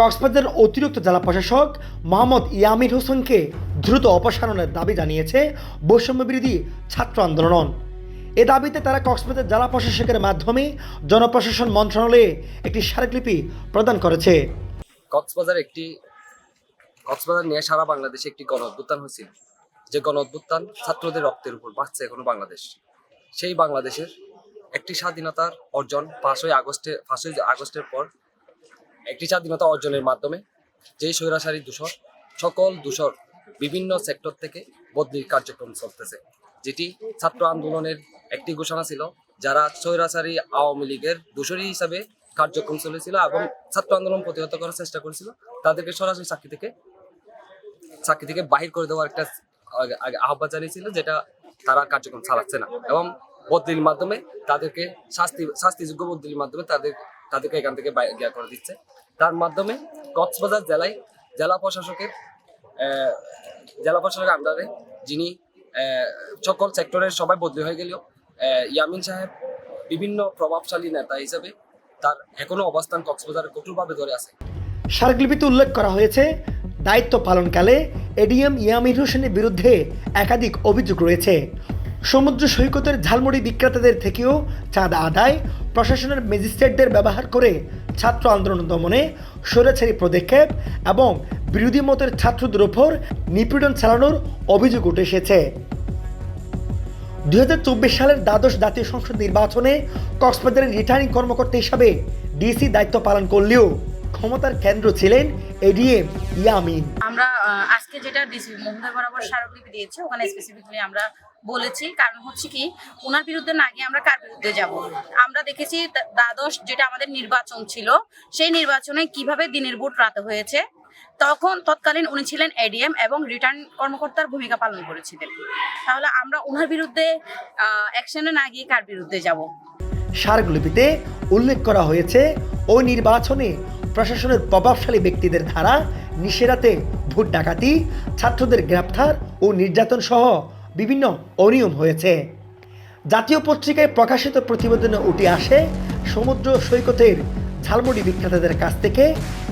কক্সবাজারের অতিরিক্ত জেলা প্রশাসক মোহাম্মদ ইয়ামির হোসেনকে দ্রুত অপসারণের দাবি জানিয়েছে বৈষম্য বিরোধী ছাত্র আন্দোলন। এ দাবিতে তারা কক্সবাজার জেলা প্রশাসকের মাধ্যমে জনপ্রশাসন মন্ত্রণালয়ে একটি স্মারকলিপি প্রদান করেছে। কক্সবাজার একটি কক্সবাজার নিয়ে সারা বাংলাদেশে একটি গণ অভ্যুত্থান হয়েছিল। যে গণ অভ্যুত্থান ছাত্রদের রক্তের উপর বাঁচছে এখনও বাংলাদেশ। সেই বাংলাদেশের একটি স্বাধীনতার অর্জন পাঁচই আগস্টে পাঁচই আগস্টের পর একটি স্বাধীনতা অর্জনের মাধ্যমে যে স্বৈরাচারী দূষর সকল দূষর বিভিন্ন সেক্টর থেকে বদলির কার্যক্রম চলতেছে, যেটি ছাত্র আন্দোলনের একটি ঘোষণা ছিল, যারা স্বৈরাচারী আওয়ামী লীগের দূষরী হিসাবে কার্যক্রম চলেছিল এবং ছাত্র আন্দোলন প্রতিহত করার চেষ্টা করেছিল, তাদেরকে সরাসরি চাকরি থেকে চাকরি থেকে বাহির করে দেওয়ার একটা আহ্বান জানিয়েছিল, যেটা তারা কার্যক্রম চালাচ্ছে না এবং বদলির মাধ্যমে তাদেরকে শাস্তি, শাস্তিযোগ্য বদলির মাধ্যমে তাদের তাদেরকে এখান থেকে ইয়া করে দিচ্ছে। তার মাধ্যমে কক্সবাজার জেলায় জেলা প্রশাসকের জেলা প্রশাসকের আন্ডারে যিনি সকল সেক্টরের সবাই বদলি হয়ে গেলেও ইয়ামিন সাহেব বিভিন্ন প্রভাবশালী নেতা হিসেবে তার এখনও অবস্থান কক্সবাজারে কঠোরভাবে ধরে আছে। স্মারকলিপিতে উল্লেখ করা হয়েছে, দায়িত্ব পালনকালে এডিএম ইয়ামির হোসেনের বিরুদ্ধে একাধিক অভিযোগ রয়েছে। সমুদ্র সৈকতের ঝালমুড়ি বিক্রেতাদের থেকেও চাঁদা আদায়, প্রশাসনের ম্যাজিস্ট্রেটদের ব্যবহার করে ছাত্র আন্দোলন দমনে স্বৈরাচারী পদক্ষেপ এবং বিরোধী মতের ছাত্রদের ওপর নিপীড়ন চালানোর অভিযোগ উঠে এসেছে। দুই সালের দ্বাদশ জাতীয় সংসদ নির্বাচনে কক্সবাজারের রিটার্নিং কর্মকর্তা হিসাবে ডিসি দায়িত্ব পালন করলেও ক্ষমতার কেন্দ্র ছিলেন এডিএম ইয়ামিন। আমরা আজকে যেটা ডিসি, মহোদয় বরাবর স্মারকলিপি দিয়েছি, ওখানে স্পেসিফিকলি আমরা বলেছি, কারণ হচ্ছে কি ওনার বিরুদ্ধে না গিয়ে আমরা কার বিরুদ্ধে যাব? আমরা দেখেছি দ্বাদশ যেটা আমাদের নির্বাচন ছিল, সেই নির্বাচনে কীভাবে দিনের ভোট রাতে হয়েছে, তখন তৎকালীন উনি ছিলেন এডিএম এবং রিটার্ন কর্মকর্তার ভূমিকা পালন করেছিলেন। তাহলে আমরা ওনার বিরুদ্ধে অ্যাকশনে না গিয়ে কার বিরুদ্ধে যাব? স্মারকলিপিতে উল্লেখ করা হয়েছে ওই নির্বাচনে প্রশাসনের প্রভাবশালী ব্যক্তিদের ধারা নিষেধাতে ভোট ডাকাতি, ছাত্রদের গ্রেপ্তার ও নির্যাতন সহ বিভিন্ন অনিয়ম হয়েছে। জাতীয় পত্রিকায় প্রকাশিত প্রতিবেদনে উঠে আসে, সমুদ্র সৈকতের ঝালমুড়ি বিক্রেতাদের কাছ থেকে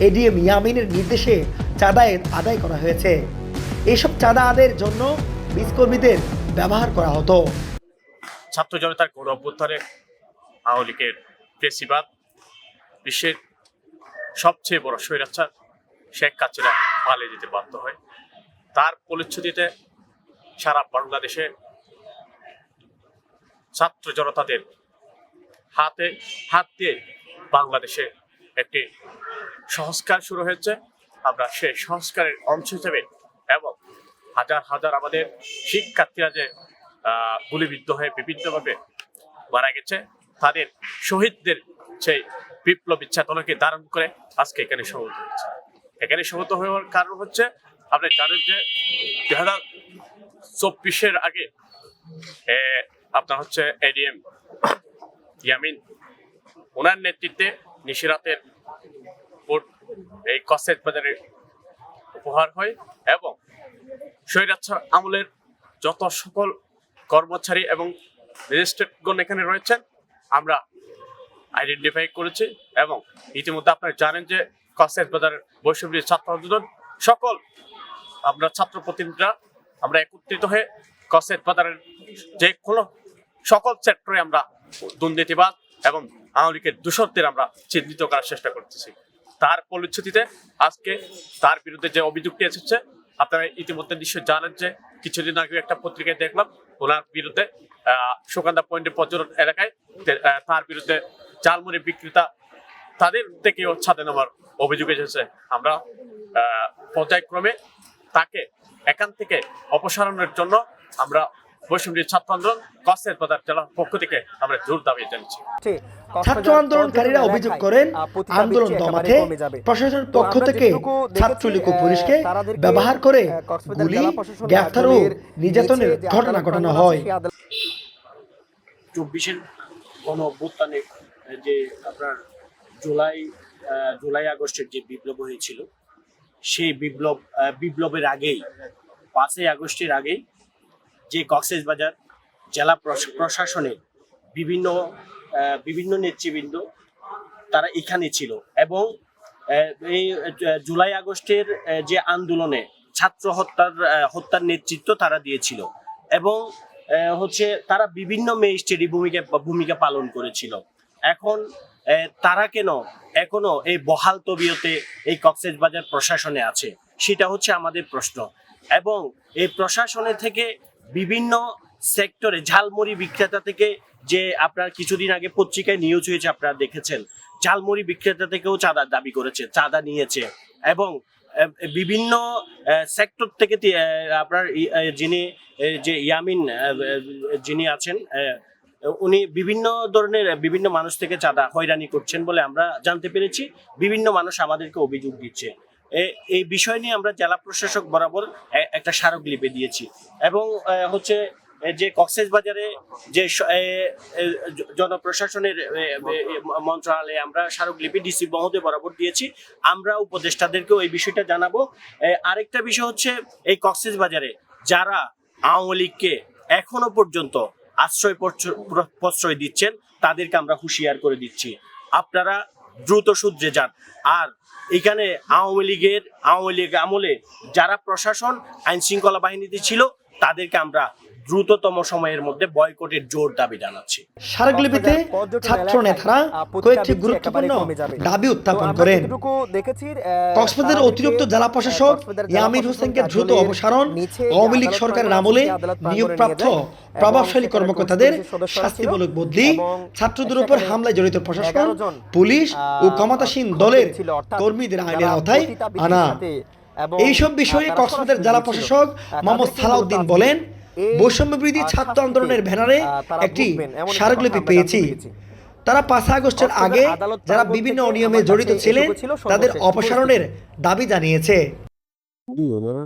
এডিএম ইয়ামিনের নির্দেশে চাঁদায়ের আদায় করা হয়েছে। এসব চাঁদা আদায়ের জন্য বীজকর্মীদের ব্যবহার করা হতো। ছাত্র জনতার গণ অভ্যুত্থানে আওয়ামী লীগের পেশিবাদ বিশ্বের সবচেয়ে বড় স্বৈরাচার শেখ হাসিনা পালিয়ে যেতে বাধ্য হয়। তার পরিচ্ছদিতে সারা বাংলাদেশে ছাত্র জনতাদের হাতে, হাত দিয়ে বাংলাদেশে একটি সংস্কার শুরু হয়েছে। আমরা সেই সংস্কারের অংশ হিসেবে এবং হাজার হাজার আমাদের শিক্ষার্থীরা যে গুলিবিদ্ধ হয়ে বিভিন্নভাবে মারা গেছে, তাদের শহীদদের সেই বিপ্লবী চেতনাকে ধারণ করে আজকে এখানে সমবেত হয়েছে। এখানে সমবেত হওয়ার কারণ হচ্ছে, আপনি জানেন যে দুই হাজার চব্বিশের আগে আপনার হচ্ছে এডিএম ইয়ামিন, ওনার নেতৃত্বে নিশিরাতের ভোট এই কসেট বাজারে উপহার হয় এবং স্বৈরাচার আমলের যত সকল কর্মচারী এবং রেজিস্ট্রেটগণ এখানে রয়েছেন, আমরা আইডেন্টিফাই করেছি এবং ইতিমধ্যে আপনারা জানেন যে কসেট বাজারের বৈষম্য ছাত্র আন্দোলন, সকল আমরা ছাত্র প্রতিনিধিরা আমরা একত্রিত হয়ে কসেট বাজারের যে কোনো সকল সেক্টরে আমরা দুর্নীতিবাদ এবং আওয়ামী লীগের দূষকদের আমরা চিহ্নিত করার চেষ্টা করতেছি। তার পরিচ্ছতিতে আজকে তার বিরুদ্ধে যে অভিযোগটি এসেছে, আপনারা ইতিমধ্যে নিশ্চয়ই জানেন যে কিছুদিন আগে একটা পত্রিকায় দেখলাম, ওনার বিরুদ্ধে সুকান্দা পয়েন্টের পর্যটন এলাকায় তার বিরুদ্ধে জালমুড়ি বিক্রেতা তাদের থেকেও ছাদে নেওয়ার অভিযোগ এসেছে। আমরা পর্যায়ক্রমে তাকে এখান থেকে অপসারণের জন্য আমরা বৈষম্য ছাত্র আন্দোলন কষ্টের পদার্থ জেলার পক্ষ থেকে আমরা জোর দাবি জানিয়েছি। ছাত্র আন্দোলনকারীরা অভিযোগ করেন আন্দোলন দমাতে প্রশাসনের পক্ষ থেকে ছাত্রলীগ পুলিশকে ব্যবহার করে গুলি গ্রেফতার ও নির্যাতনের ঘটনা ঘটানো হয়। চব্বিশের গণ অভ্যুত্থানে যে আপনার জুলাই জুলাই আগস্টের যে বিপ্লব হয়েছিল সেই বিপ্লব বিপ্লবের আগেই, পাঁচই আগস্টের আগেই যে কক্সেস বাজার জেলা প্রশ- প্রশাসনের বিভিন্ন বিভিন্ন নেতৃবৃন্দ তারা এখানে ছিল এবং এই জুলাই আগস্টের যে আন্দোলনে ছাত্র হত্যার হত্যার নেতৃত্ব তারা দিয়েছিল এবং হচ্ছে তারা বিভিন্ন মেজিস্ট্রেটি ভূমিকা ভূমিকা পালন করেছিল। এখন তারা কেন এখনও এই বহাল তবিয়তে এই কক্সেস বাজার প্রশাসনে আছে? সেটা হচ্ছে আমাদের প্রশ্ন। এবং এই প্রশাসনে থেকে বিভিন্ন সেক্টরে ঝালমুড়ি বিক্রেতা থেকে যে আপনার কিছুদিন আগে পত্রিকায় নিউজ হয়েছে, আপনারা দেখেছেন। ঝালমুড়ি বিক্রেতা থেকেও চাঁদা দাবি করেছে, চাঁদা নিয়েছে। এবং বিভিন্ন সেক্টর থেকে আপনার যিনি যে ইয়ামিন যিনি আছেন উনি বিভিন্ন ধরনের, বিভিন্ন মানুষ থেকে চাঁদা হয়রানি করছেন বলে আমরা জানতে পেরেছি। বিভিন্ন মানুষ আমাদেরকে অভিযোগ দিচ্ছে। এই বিষয় নিয়ে আমরা জেলা প্রশাসক বরাবর একটা স্মারকলিপি দিয়েছি। এবং হচ্ছে যে কক্সেস বাজারে যে জনপ্রশাসনের মন্ত্রণালয়ে আমরা স্মারকলিপি ডিসি মহোদয় বরাবর দিয়েছি। আমরা উপদেষ্টাদেরকেও এই বিষয়টা জানাব। আরেকটা বিষয় হচ্ছে, এই কক্সেস বাজারে যারা আওয়ামী লীগকে এখনও পর্যন্ত আশ্রয় প্রশ্রয় দিচ্ছেন, তাদেরকে আমরা হুঁশিয়ার করে দিচ্ছি। আপনারা দ্রুত সূত্রে যান। আর এখানে আওয়ামী লীগের, আওয়ামী লীগ আমলে যারা প্রশাসন আইন শৃঙ্খলা বাহিনীতে ছিল, তাদেরকে আমরা দ্রুততম সময়ের মধ্যে বয়কটের জোর দাবি জানাচ্ছি। স্মারকলিপিতে ছাত্র নেতারা কয়েকটি গুরুত্বপূর্ণ দাবি উত্থাপন করেন। কক্সবাজারের অতিরিক্ত জেলা প্রশাসক ইয়ামির হোসেনকে দ্রুত অপসারণ আওয়ামী লীগ সরকারের আমলে নিয়োগপ্রাপ্ত প্রভাবশালী কর্মকর্তাদের শাস্তিমূলক বদলি ছাত্রদের উপর হামলায় জড়িত প্রশাসন পুলিশ ও ক্ষমতাসীন দলের কর্মীদের আইনের আওতায় আনা। এইসব বিষয়ে কক্সবাজার জেলা প্রশাসক মোহাম্মদ সালাউদ্দিন বলেন বৈষম্য বিরোধী ছাত্র আন্দোলনের ব্যানারে একটি স্মারকলিপি পেয়েছি। তারা পাঁচ আগস্টের আগে যারা বিভিন্ন অনিয়মে জড়িত ছিলেন তাদের অপসারণের দাবি জানিয়েছে। ওনারা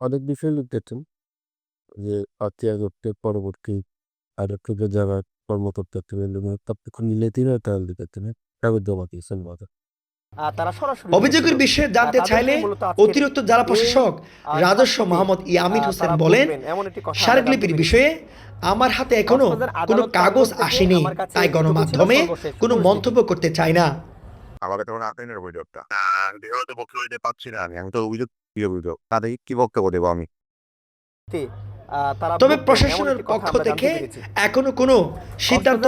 অনেক বিষয় লিখতেছেন যে আত্মীয় করতে পরবর্তী থেকে যারা কর্মকর্তা ছিলেন তারপরে নিলেতেই তারা লিখেছেন কাগজ জমা দিয়েছেন মাথা অভিযোগের বিষয়ে জানতে চাইলে অতিরিক্ত জেলা প্রশাসক রাজস্ব মোহাম্মদ ইয়ামিন হোসেন বলেন স্মারকলিপির বিষয়ে আমার হাতে এখনও কোনো কাগজ আসেনি তাই গণমাধ্যমে কোনো মন্তব্য করতে চাই না। আমাকে তখন আসেনি অভিযোগটা? যেহেতু বক্তব্য দিতে পারছি না আমি আমি তো অভিযোগ কি অভিযোগ? তাদের কি বক্তব্য দেবো আমি? তবে প্রশাসনের পক্ষ থেকে এখনও কোনো সিদ্ধান্ত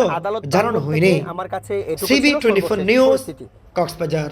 জানানো হয়নি। আমার কাছে CB twenty four news Cox's Bazar.